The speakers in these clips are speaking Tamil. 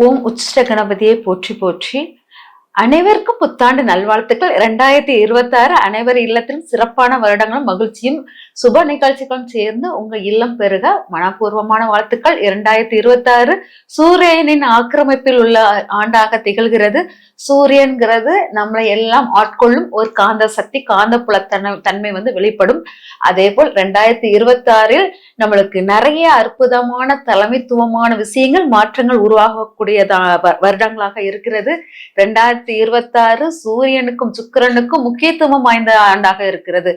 ஓம் உச்சிஷ்ட கணபதியை போற்றி போற்றி அனைவருக்கும் புத்தாண்டு நல்வாழ்த்துக்கள். இரண்டாயிரத்தி இருபத்தி ஆறு அனைவர் இல்லத்திலும் சிறப்பான வருடங்களும் மகிழ்ச்சியும் சுப நிகழ்ச்சிகளும் சேர்ந்து உங்க இல்லம் பெருக மனப்பூர்வமான வாழ்த்துக்கள். இரண்டாயிரத்தி இருபத்தி ஆறு சூரியனின் ஆக்கிரமிப்பில் உள்ள ஆண்டாக திகழ்கிறது. சூரியன்கிறது நம்மளை எல்லாம் ஆட்கொள்ளும். ஒரு காந்த சக்தி காந்த தன்மை வந்து வெளிப்படும். அதே போல் ரெண்டாயிரத்தி இருபத்தி ஆறில் நம்மளுக்கு நிறைய அற்புதமான தலைமைத்துவமான விஷயங்கள் மாற்றங்கள் உருவாகக்கூடியதா வ- வருடங்களாக இருக்கிறது. ரெண்டாயிரத்தி இருபத்தி ஆறு சூரியனுக்கும் சுக்கிரனுக்கும் முக்கியத்துவம் வாய்ந்த ஆண்டாக இருக்கிறது.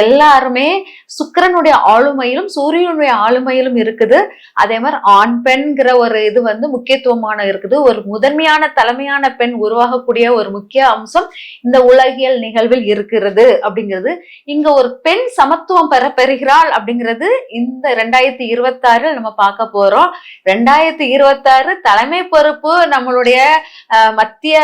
எல்லாருமே சுக்கிரனுடைய ஆளுமையிலும் சூரியனுடைய ஆளுமையிலும் இருக்குது. அதே மாதிரி ஆண் பெண்கிற ஒரு இது வந்து முக்கியத்துவமான இருக்குது. ஒரு முதன்மையான தலைமையான பெண் உருவாகக்கூடிய ஒரு முக்கிய அம்சம் இந்த உலகியல் நிகழ்வில் இருக்கிறது அப்படிங்கிறது. இங்க ஒரு பெண் சமத்துவம் பெற பெறுகிறாள் அப்படிங்கிறது இந்த ரெண்டாயிரத்தி இருபத்தி ஆறில் நம்ம பார்க்க போறோம். ரெண்டாயிரத்தி இருபத்தி ஆறு தலைமை பொறுப்பு நம்மளுடைய மத்திய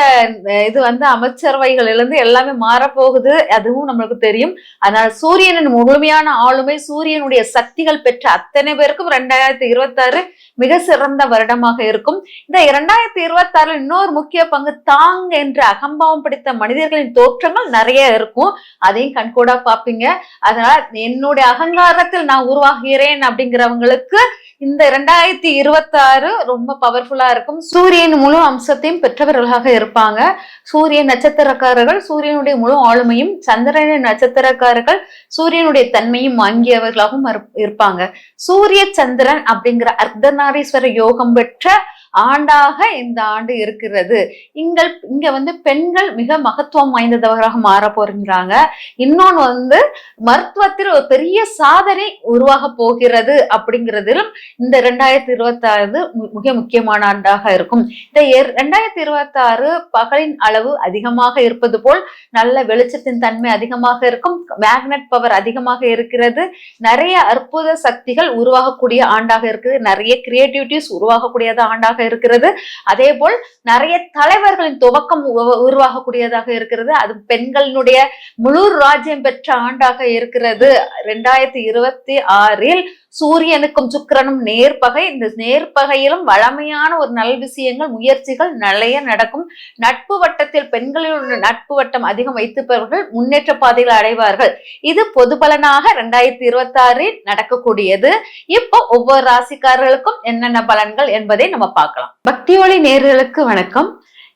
இது வந்து அமைச்சரவைகளிலிருந்து எல்லாமே மாறப்போகுது. அதுவும் நம்மளுக்கு தெரியும். அதனால சூரியனின் முழுமையான ஆளுமை சூரியனுடைய சக்திகள் பெற்ற அத்தனை பேருக்கும் ரெண்டாயிரத்தி இருபத்தாறு மிக சிறந்த வருடமாக இருக்கும். இந்த இரண்டாயிரத்தி இருபத்தி இன்னொரு முக்கிய பங்கு தாங் என்ற அகம்பாவம் பிடித்த மனிதர்களின் தோற்றங்கள் நிறைய இருக்கும். அதையும் கண்கூடா பார்ப்பீங்க. அதனால என்னுடைய அகங்காரத்தில் நான் உருவாகிறேன் அப்படிங்கிறவங்களுக்கு இந்த இரண்டாயிரத்தி இருபத்தாறு ரொம்ப பவர்ஃபுல்லா இருக்கும். சூரியன் முழு அம்சத்தையும் பெற்றவர்களாக இருப்பாங்க. சூரிய நட்சத்திரக்காரர்கள் சூரியனுடைய முழு ஆளுமையும் சந்திரன நட்சத்திரக்காரர்கள் சூரியனுடைய தன்மையும் வாங்கியவர்களாகவும் இருப்பாங்க. சூரிய சந்திரன் அப்படிங்கிற அர்த்தநாரீஸ்வர யோகம் பெற்ற ஆண்டாக இந்த ஆண்டு இருக்கிறது. இங்கள் இங்க வந்து பெண்கள் மிக மகத்துவம் வாய்ந்தவராக மாற போகிறாங்க இன்னொன்று வந்து மருத்துவத்தில் ஒரு பெரிய சாதனை உருவாக போகிறது அப்படிங்கிறதிலும் இந்த ரெண்டாயிரத்தி இருபத்தாறு மிக முக்கியமான ஆண்டாக இருக்கும். இந்த எர்- ரெண்டாயிரத்தி இருபத்தாறு பகலின் அளவு அதிகமாக இருப்பது போல் நல்ல வெளிச்சத்தின் தன்மை அதிகமாக இருக்கும். மேக்னெட் பவர் அதிகமாக இருக்கிறது. நிறைய அற்புத சக்திகள் உருவாகக்கூடிய ஆண்டாக இருக்குது. நிறைய கிரியேட்டிவிட்டிஸ் உருவாகக்கூடியது ஆண்டாக இருக்கிறது. அதே போல் நிறைய தலைவர்களின் துவக்கம் உ- உருவாகக்கூடியதாக இருக்கிறது. அது பெண்களினுடைய முழு ராஜ்யம் பெற்ற ஆண்டாக இருக்கிறது. ரெண்டாயிரத்தி இருபத்தி ஆறில் சூரியனுக்கும் சுக்கிரனும் நேர்பகை. இந்த நேர்பகையிலும் வளமையான ஒரு நல் விஷயங்கள் முயற்சிகள் நிறைய நடக்கும். நட்பு வட்டத்தில் பெண்களின் நட்பு வட்டம் அதிகம் வைத்திருப்பவர்கள் முன்னேற்ற பாதையில் அடைவார்கள். இது பொது பலனாக ரெண்டாயிரத்தி இருபத்தி ஆறில் நடக்கக்கூடியது. இப்போ ஒவ்வொரு ராசிக்காரர்களுக்கும் என்னென்ன பலன்கள் என்பதை நம்ம பார்க்கலாம். பக்தி ஒளி நேர்களுக்கு வணக்கம்.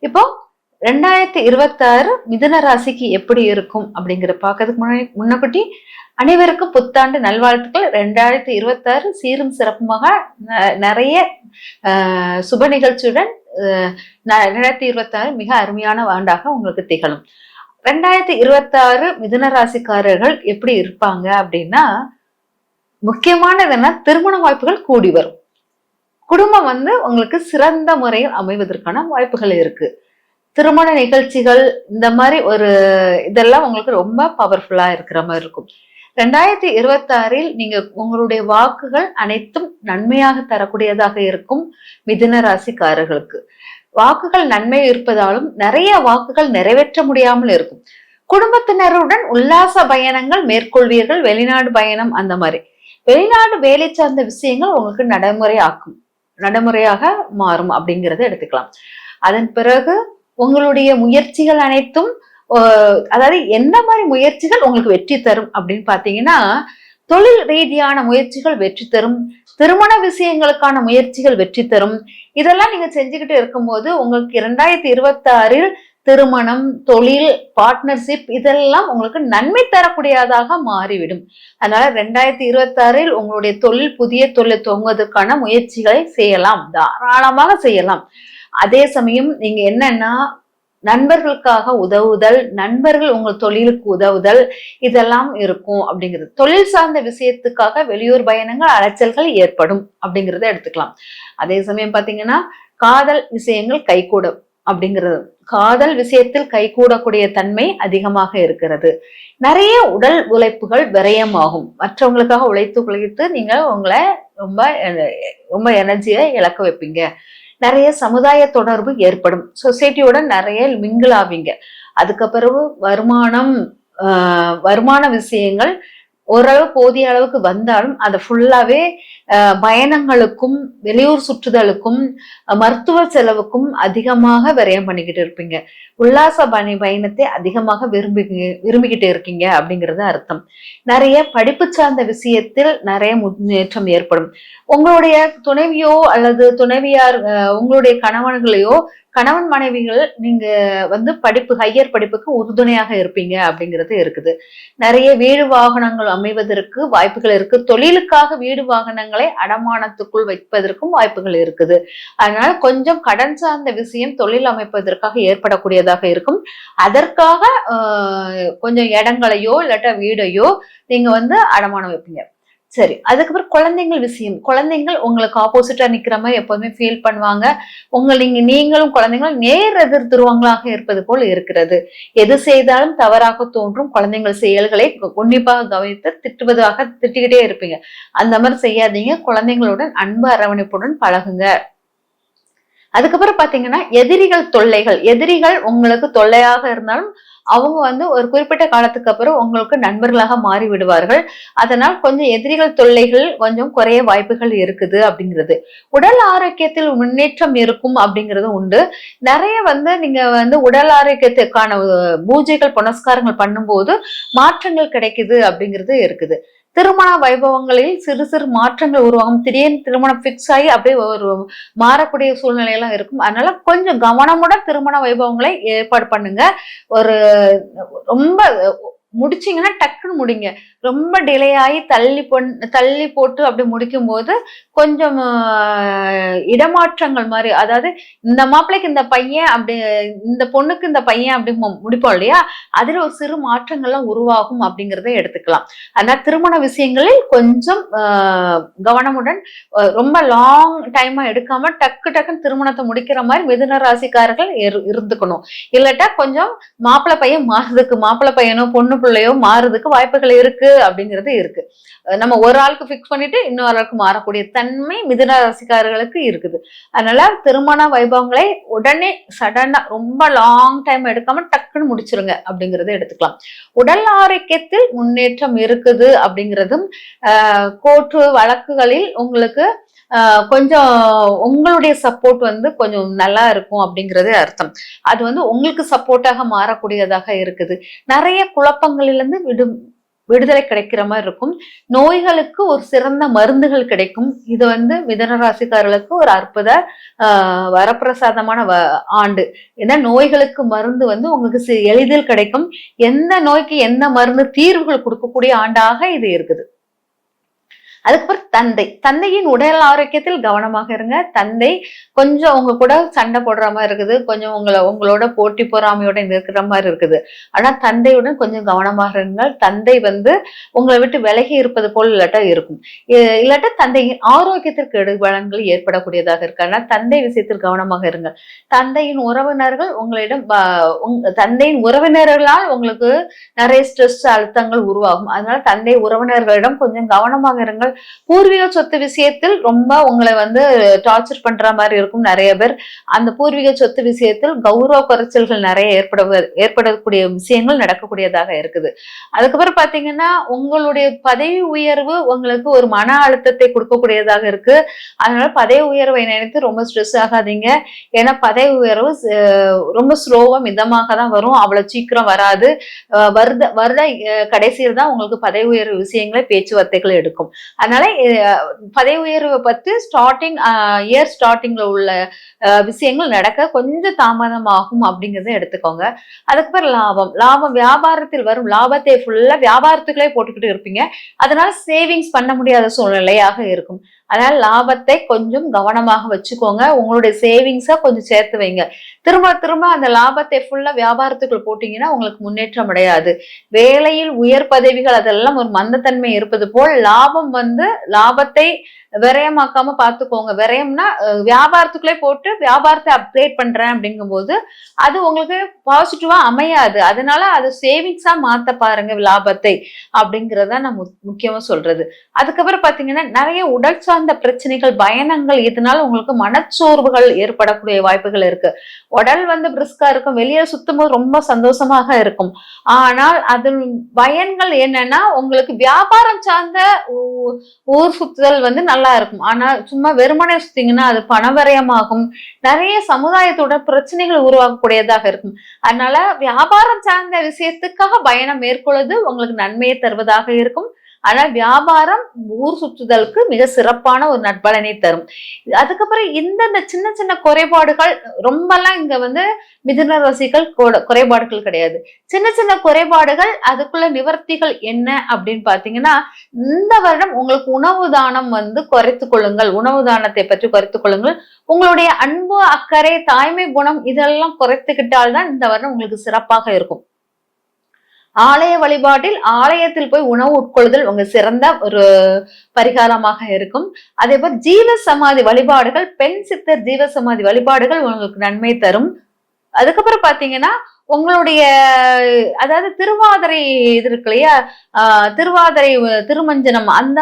இப்போ ரெண்டாயிரத்தி இருபத்தி ஆறு மிதுன ராசிக்கு எப்படி இருக்கும் அப்படிங்கிற பார்க்கறதுக்கு முன்னாடி முன்னக்குட்டி அனைவருக்கும் புத்தாண்டு நல்வாழ்த்துக்கள். ரெண்டாயிரத்தி இருபத்தி ஆறு சீரும் சிறப்புமாக ந- நிறைய ஆஹ், சுப நிகழ்ச்சியுடன் ந- ரெண்டாயிரத்தி இருபத்தி ஆறு மிக அருமையான ஆண்டாக உங்களுக்கு திகழும். ரெண்டாயிரத்தி இருபத்தி ஆறு மிதுன ராசிக்காரர்கள் எப்படி இருப்பாங்க அப்படின்னா முக்கியமானது என்ன திருமண வாய்ப்புகள் கூடி வரும். குடும்பம் வந்து உங்களுக்கு சிறந்த முறையில் அமைவதற்கான வாய்ப்புகள் இருக்கு. திருமண நிகழ்ச்சிகள் இந்த மாதிரி ஒரு இதெல்லாம் உங்களுக்கு ரொம்ப பவர்ஃபுல்லா இருக்கிற மாதிரி இருக்கும். ரெண்டாயிரத்தி இருபத்தி ஆறில் நீங்க உங்களுடைய வாக்குகள் அனைத்தும் நன்மையாக தரக்கூடியதாக இருக்கும் மிதுன ராசிக்காரர்களுக்கு. வாக்குகள் நன்மை இருப்பதாலும் நிறைய வாக்குகள் நிறைவேற்ற முடியாமல் இருக்கும். குடும்பத்தினருடன் உல்லாச பயணங்கள் மேற்கொள்வீர்கள் வெளிநாடு பயணம் அந்த மாதிரி. வெளிநாடு வேலை சார்ந்த விஷயங்கள் உங்களுக்கு நடைமுறை ஆக்கும் நடைமுறையாக மாறும் அப்படிங்கறத எடுத்துக்கலாம். அதன் பிறகு உங்களுடைய முயற்சிகள் அனைத்தும் அதாவது என்ன மாதிரி முயற்சிகள் உங்களுக்கு வெற்றி தரும் அப்படின்னு பாத்தீங்கன்னா தொழில் ரீதியான முயற்சிகள் வெற்றி தரும் திருமண விஷயங்களுக்கான முயற்சிகள் வெற்றி தரும். இதெல்லாம் நீங்க செஞ்சுக்கிட்டு இருக்கும்போது உங்களுக்கு இரண்டாயிரத்தி இருபத்தி ஆறில் திருமணம் தொழில் பார்ட்னர்ஷிப் இதெல்லாம் உங்களுக்கு நன்மை தரக்கூடியதாக மாறிவிடும். அதனால ரெண்டாயிரத்தி இருபத்தி ஆறில் உங்களுடைய தொழில் புதிய தொழில் துவங்குவதற்கான முயற்சிகளை செய்யலாம் தாராளமாக செய்யலாம். அதே சமயம் நீங்க என்னன்னா நண்பர்களுக்காக உதவுதல் நண்பர்கள் உங்கள் தொழிலுக்கு உதவுதல் இதெல்லாம் இருக்கும் அப்படிங்கிறது. தொழில் சார்ந்த விஷயத்துக்காக வெளியூர் பயணங்கள் அலைச்சல்கள் ஏற்படும் அப்படிங்கிறத எடுத்துக்கலாம். அதே சமயம் பார்த்தீங்கன்னா காதல் விஷயங்கள் கைகூடும் அப்படிங்கிறது. காதல் விஷயத்தில் கைகூடக்கூடிய தன்மை அதிகமாக இருக்கிறது. நிறைய உடல் உழைப்புகள் விரயமாகும். மற்றவங்களுக்காக உழைத்து உழைத்து நீங்க உங்களை ரொம்ப ரொம்ப எனர்ஜியை இழக்க வைப்பீங்க. நிறைய சமுதாய தொடர்பு ஏற்படும். சொசைட்டியோட நிறைய மிங்கிள் ஆவீங்க அதுக்கு பிறகு வருமானம் ஆஹ் வருமான விஷயங்கள் ஓரளவு போதிய அளவுக்கு வந்தாலும் அதை ஃபுல்லாவே பயணங்களுக்கும் வெளியூர் சுற்றுதலுக்கும் மருத்துவ செலவுக்கும் அதிகமாக விரயம் பண்ணிக்கிட்டு இருப்பீங்க. உல்லாச பணி பயணத்தை அதிகமாக விரும்பி விரும்பிக்கிட்டு இருக்கீங்க அப்படிங்கிறது அர்த்தம். நிறைய படிப்பு சார்ந்த விஷயத்தில் நிறைய முன்னேற்றம் ஏற்படும். உங்களுடைய துணைவியோ அல்லது துணைவியார் உங்களுடைய கணவன்களையோ கணவன் மனைவிகள் நீங்க வந்து படிப்பு ஹையர் படிப்புக்கு உறுதுணையாக இருப்பீங்க அப்படிங்கிறது இருக்குது. நிறைய வீடு வாகனங்கள் அமைவதற்கு வாய்ப்புகள் இருக்கு. தொழிலுக்காக வீடு வாகனங்கள் அடமானத்துக்குள் வைப்பதற்கும் வாய்ப்புகள் இருக்குது. அதனால கொஞ்சம் கடன் சார்ந்த விஷயம் தொழில் அமைப்பதற்காக ஏற்படக்கூடியதாக இருக்கும். அதற்காக ஆஹ், கொஞ்சம் இடங்களையோ இல்லாட்டா வீடையோ நீங்க வந்து அடமானம் வைப்பீங்க. சரி அதுக்கப்புறம் குழந்தைங்கள் விஷயம். குழந்தைங்கள் உங்களுக்கு ஆப்போசிட்டா நிக்கிற மாதிரி எப்போதுமே ஃபீல் பண்ணுவாங்க. உங்கள் நீங்க நீங்களும் குழந்தைங்களும் நேர் எதிர் துருவங்களாக இருப்பது போல் இருக்கிறது. எது செய்தாலும் தவறாக தோன்றும் குழந்தைங்கள் செயல்களை உன்னிப்பாக கவனித்து திட்டுவதாக திட்டிக்கிட்டே இருப்பீங்க. அந்த மாதிரி செய்யாதீங்க. குழந்தைங்களுடன் அன்பு அரவணைப்புடன் பழகுங்க. அதுக்கப்புறம் பாத்தீங்கன்னா எதிரிகள் தொல்லைகள். எதிரிகள் உங்களுக்கு தொல்லையாக இருந்தாலும் அவங்க வந்து ஒரு குறிப்பிட்ட காலத்துக்கு அப்புறம் உங்களுக்கு நண்பர்களாக மாறி விடுவார்கள். அதனால் கொஞ்சம் எதிரிகள் தொல்லைகள் கொஞ்சம் குறைய வாய்ப்புகள் இருக்குது அப்படிங்கிறது. உடல் ஆரோக்கியத்தில் முன்னேற்றம் இருக்கும் அப்படிங்கிறது உண்டு. நிறைய வந்து நீங்க வந்து உடல் ஆரோக்கியத்துக்கான பூஜைகள் புனஸ்காரங்கள் பண்ணும்போது மாற்றங்கள் கிடைக்குது அப்படிங்கிறது இருக்குது. திருமண வைபவங்களில் சிறு சிறு மாற்றங்கள் உருவாகும். திடீர்னு திருமணம் ஃபிக்ஸ் ஆகி அப்படியே ஒரு மாறக்கூடிய சூழ்நிலையெல்லாம் இருக்கும். அதனால கொஞ்சம் கவனமுடன் திருமண வைபவங்களை ஏற்பாடு பண்ணுங்க. ஒரு ரொம்ப முடிச்சிங்கன்னா டக்குன்னு முடிங்க. ரொம்ப டிலே ஆகி தள்ளி பொன் தள்ளி போட்டு அப்படி முடிக்கும் போது கொஞ்சம் இடமாற்றங்கள் மாதிரி அதாவது இந்த மாப்பிள்ளைக்கு இந்த பையன் அப்படி இந்த பொண்ணுக்கு இந்த பையன் அப்படி மு- முடிப்போம் இல்லையா? அதில் ஒரு சிறு மாற்றங்கள்லாம் உருவாகும் அப்படிங்கிறத எடுத்துக்கலாம். அதனால் திருமண விஷயங்களில் கொஞ்சம் கவனமுடன் ரொம்ப லாங் டைமாக எடுக்காமல் டக்கு டக்குன்னு திருமணத்தை முடிக்கிற மாதிரி மிதுன ராசிக்காரர்கள் இரு- இருந்துக்கணும். இல்லாட்டா கொஞ்சம் மாப்பிள்ளை பையன் மாறுதுக்கு மாப்பிள்ளை பையனோ பொண்ணு பிள்ளையோ மாறுறதுக்கு வாய்ப்புகள் இருக்கு அப்படிங்கிறது இருக்கு. நம்ம ஒரு ஆளுக்கு ஃபிக்ஸ் பண்ணிட்டு இன்னொரு ஆளுக்கு மாறக்கூடிய தன்மை மிதுன ரசிகாரர்களுக்கு இருக்குது. அதனால திருமண வைபவங்களை உடனே சடனா ரொம்ப லாங் டைம் எடுக்காம டக்குன்னு முடிச்சிருங்க அப்படிங்கறத எடுத்துக்கலாம். உடல் ஆரோக்கியத்தில் முன்னேற்றம் இருக்குது அப்படிங்கிறதும் கோர்ட்டு வழக்குகளில் உங்களுக்கு கொஞ்சம் உங்களுடைய சப்போர்ட் வந்து கொஞ்சம் நல்லா இருக்கும் அப்படிங்கிறது அர்த்தம். அது வந்து உங்களுக்கு சப்போர்ட்டாக மாறக்கூடியதாக இருக்குது. நிறைய துன்பங்களிலிருந்து விடும் விடுதலை கிடைக்கிற மாதிரி இருக்கும். நோய்களுக்கு ஒரு சிறந்த மருந்துகள் கிடைக்கும். இது வந்து மிதன ராசிக்காரர்களுக்கு ஒரு அற்புத ஆஹ் வரப்பிரசாதமான வ- ஆண்டு. ஏன்னா நோய்களுக்கு மருந்து வந்து உங்களுக்கு எளிதில் கிடைக்கும். எந்த நோய்க்கு எந்த மருந்து தீர்வுகள் கொடுக்கக்கூடிய ஆண்டாக இது இருக்குது. அதுக்கப்புறம் தந்தை. தந்தையின் உடல் ஆரோக்கியத்தில் கவனமாக இருங்க. தந்தை கொஞ்சம் உங்க கூட சண்டை போடுற மாதிரி இருக்குது. கொஞ்சம் உங்களை உங்களோட போட்டி பொறாமையோட இருக்கிற மாதிரி இருக்குது. ஆனா தந்தையுடன் கொஞ்சம் கவனமாக இருங்கள். தந்தை வந்து உங்களை விட்டு விலகி இருப்பது போல் இல்லாட்டா இருக்கும். இல்லாட்டா தந்தையின் ஆரோக்கியத்திற்கு இடுபலன்கள் ஏற்படக்கூடியதாக இருக்கு. ஆனால் தந்தை விஷயத்தில் கவனமாக இருங்கள் தந்தையின் உறவினர்கள் உங்களிடம் தந்தையின் உறவினர்களால் உங்களுக்கு நிறைய ஸ்ட்ரெஸ் அழுத்தங்கள் உருவாகும். அதனால தந்தை உறவினர்களிடம் கொஞ்சம் கவனமாக இருங்கள். பூர்வீக சொத்து விஷயத்தில் ரொம்ப உங்களை வந்து டார்ச்சர் பண்ற மாதிரி இருக்கும் நிறைய பேர். அந்த பூர்வீக சொத்து விஷயத்தில் கௌரவ குறைச்சல்கள் நிறைய ஏற்பட ஏற்படக்கூடிய விஷயங்கள் நடக்கக்கூடியதாக இருக்குது. அதுக்கப்புறம் பாத்தீங்கன்னா உங்களுடைய பதவி உயர்வு உங்களுக்கு ஒரு மன அழுத்தத்தை கொடுக்கக்கூடியதாக இருக்கு. அதனால பதவி உயர்வை நினைத்து ரொம்ப ஸ்ட்ரெஸ் ஆகாதீங்க. ஏன்னா பதவி உயர்வு ரொம்ப ஸ்லோவா மிதமாக தான் வரும். அவ்வளவு சீக்கிரம் வராது. வருத வருட கடைசியில் தான் உங்களுக்கு பதவி உயர்வு விஷயங்களை பேச்சுவார்த்தைகள் எடுக்கும். அதனால பதவி உயர்வை பத்தி ஸ்டார்டிங் இயர் ஸ்டார்டிங்ல உள்ள விஷயங்கள் நடக்க கொஞ்சம் தாமதமாகும் அப்படிங்கறத எடுத்துக்கோங்க. அதுக்கப்புறம் லாபம். லாபம் வியாபாரத்தில் வரும். லாபத்தை ஃபுல்லா வியாபாரத்துக்குள்ளே போட்டுக்கிட்டு இருப்பீங்க. அதனால சேவிங்ஸ் பண்ண முடியாத சூழ்நிலையாக இருக்கும். அதனால லாபத்தை கொஞ்சம் கவனமாக வச்சுக்கோங்க. உங்களுடைய சேவிங்ஸை கொஞ்சம் சேர்த்து வைங்க. திரும்ப திரும்ப அந்த லாபத்தை ஃபுல்லா வியாபாரத்துக்குள்ள போட்டீங்கன்னா உங்களுக்கு முன்னேற்றம் அடையாது. வேலையில் உயர் பதவிகள் அதெல்லாம் ஒரு மந்தத்தன்மை இருப்பது போல் லாபம் வந்து லாபத்தை விரயமாக்காம பார்த்துக்கோங்க. விரயம்னா வியாபாரத்துக்குள்ளே போட்டு வியாபாரத்தை அப்கிரேட் பண்றேன் அப்படிங்கும்போது அது உங்களுக்கு பாசிட்டிவா அமையாது. அதனால அது சேவிங்ஸா மாத்த பாருங்க லாபத்தை அப்படிங்கிறத நான் மு- முக்கியமா சொல்றது. அதுக்கப்புறம் பாத்தீங்கன்னா நிறைய உடல் சார்ந்த பிரச்சனைகள் பயணங்கள் இதனால உங்களுக்கு மனச்சோர்வுகள் ஏற்படக்கூடிய வாய்ப்புகள் இருக்கு. உடல் வந்து பிரிஸ்கா இருக்கும். வெளியே சுத்தும்போது ரொம்ப சந்தோஷமாக இருக்கும். ஆனால் அது பயன்கள் என்னன்னா உங்களுக்கு வியாபாரம் சார்ந்த ஊ- ஊர் சுத்துதல் வந்து நல்ல இருக்கும். ஆனா சும்மா வெறுமனே சுத்தீங்கன்னா அது பணவரயமாகும். நிறைய சமுதாயத்தோட பிரச்சனைகள் உருவாக்கக்கூடியதாக இருக்கும். அதனால வியாபாரம் சார்ந்த விஷயத்துக்காக பயணம் மேற்கொள்வது உங்களுக்கு நன்மையை தருவதாக இருக்கும். ஆனால் வியாபாரம் ஊர் சுற்றுதலுக்கு மிக சிறப்பான ஒரு நட்பலனை தரும். அதுக்கப்புறம் இந்தந்த சின்ன சின்ன குறைபாடுகள் ரொம்பலாம் இங்க வந்து மிதுன ரசிகள் கூட- குறைபாடுகள் கிடையாது. சின்ன சின்ன குறைபாடுகள் அதுக்குள்ள நிவர்த்திகள் என்ன அப்படின்னு பாத்தீங்கன்னா இந்த வருடம் உங்களுக்கு உணவு தானம் வந்து குறைத்து கொள்ளுங்கள். உணவு தானத்தை பற்றி குறைத்துக் கொள்ளுங்கள். உங்களுடைய அன்பு அக்கறை தாய்மை குணம் இதெல்லாம் குறைத்துக்கிட்டால் தான் இந்த வருடம் உங்களுக்கு சிறப்பாக இருக்கும். ஆலய வழிபாட்டில் ஆலயத்தில் போய் உணவு உட்கொள்ளுதல் உங்க சிறந்த ஒரு பரிகாரமாக இருக்கும். அதே போல் ஜீவ சமாதி வழிபாடுகள் பெண் சித்தர் ஜீவ சமாதி வழிபாடுகள் உங்களுக்கு நன்மை தரும். அதுக்கப்புறம் பாத்தீங்கன்னா உங்களுடைய அதாவது திருவாதிரை இது இருக்கு இல்லையா? ஆஹ் திருவாதிரை திருமஞ்சனம் அந்த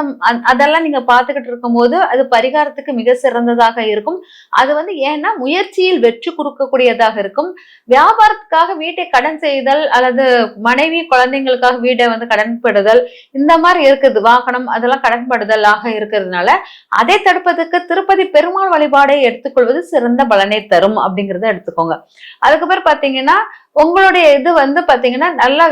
அதெல்லாம் நீங்க பாத்துக்கிட்டு இருக்கும்போது அது பரிகாரத்துக்கு மிக சிறந்ததாக இருக்கும். அது வந்து ஏன்னா முயற்சியில் வெற்றி கொடுக்கக்கூடியதாக இருக்கும். வியாபாரத்துக்காக வீட்டை கடன் செய்தல் அல்லது மனைவி குழந்தைங்களுக்காக வீட்டை வந்து கடன்படுதல் இந்த மாதிரி இருக்குது. வாகனம் அதெல்லாம் கடன்படுதலாக இருக்கிறதுனால அதை தடுப்பதற்கு திருப்பதி பெருமாள் வழிபாடை எடுத்துக்கொள்வது சிறந்த பலனை தரும் அப்படிங்கறத எடுத்துக்கோங்க. அதுக்கப்புறம் பாத்தீங்கன்னா உங்களுடைய இது வந்து பாத்தீங்கன்னா நல்லா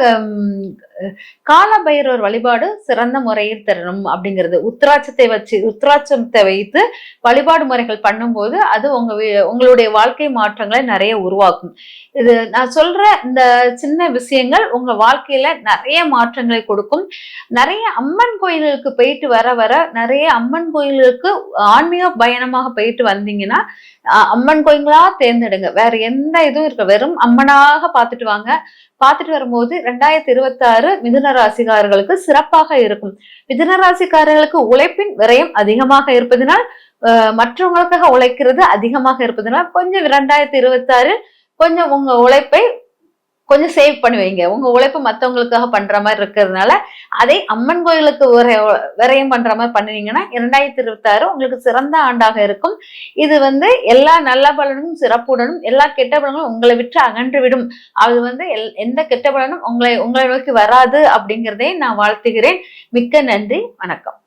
கால பைரவர் வழிபாடு சிறந்த முறையில் தரணும் அப்படிங்கிறது. உத்திராட்சத்தை வச்சு உத்திராட்சத்தை வைத்து வழிபாடு முறைகள் பண்ணும்போது அது உங்க உங்களுடைய வாழ்க்கை மாற்றங்களை நிறைய உருவாக்கும். இது நான் சொல்ற இந்த சின்ன விஷயங்கள் உங்க வாழ்க்கையில நிறைய மாற்றங்களை கொடுக்கும். நிறைய அம்மன் கோயில்களுக்கு போயிட்டு வர வர நிறைய அம்மன் கோயில்களுக்கு ஆன்மீக பயணமாக போயிட்டு வந்தீங்கன்னா அம்மன் கோயில்களா தேர்ந்தெடுங்க. வேற எந்த இதுவும் இருக்க வெறும் அம்மனாக பார்த்துட்டு வாங்க. பார்த்துட்டு வரும்போது ரெண்டாயிரத்தி இருபத்தி ஆறு மிதுன ராசிக்காரர்களுக்கு சிறப்பாக இருக்கும். மிதுன ராசிக்காரர்களுக்கு உழைப்பின் விரயம் அதிகமாக இருப்பதனால் அஹ், மற்றவங்களுக்காக உழைக்கிறது அதிகமாக இருப்பதனால் கொஞ்சம் ரெண்டாயிரத்தி இருபத்தி ஆறு கொஞ்சம் உங்க உழைப்பை கொஞ்சம் சேவ் பண்ணி வைங்க. உங்க உழைப்பு மத்தவங்களுக்காக பண்ற மாதிரி இருக்கிறதுனால அதை அம்மன் கோயிலுக்கு விரையும் பண்ற மாதிரி பண்ணினீங்கன்னா இரண்டாயிரத்தி இருபத்தி ஆறு உங்களுக்கு சிறந்த ஆண்டாக இருக்கும். இது வந்து எல்லா நல்ல பலனும் சிறப்புடனும் எல்லா கெட்ட பலனும் உங்களை விட்டு அகன்று விடும் அது வந்து எல்- எந்த கெட்ட பலனும் உங்களை உங்களை நோக்கி வராது அப்படிங்கிறதையும் நான் வாழ்த்துகிறேன். மிக்க நன்றி. வணக்கம்.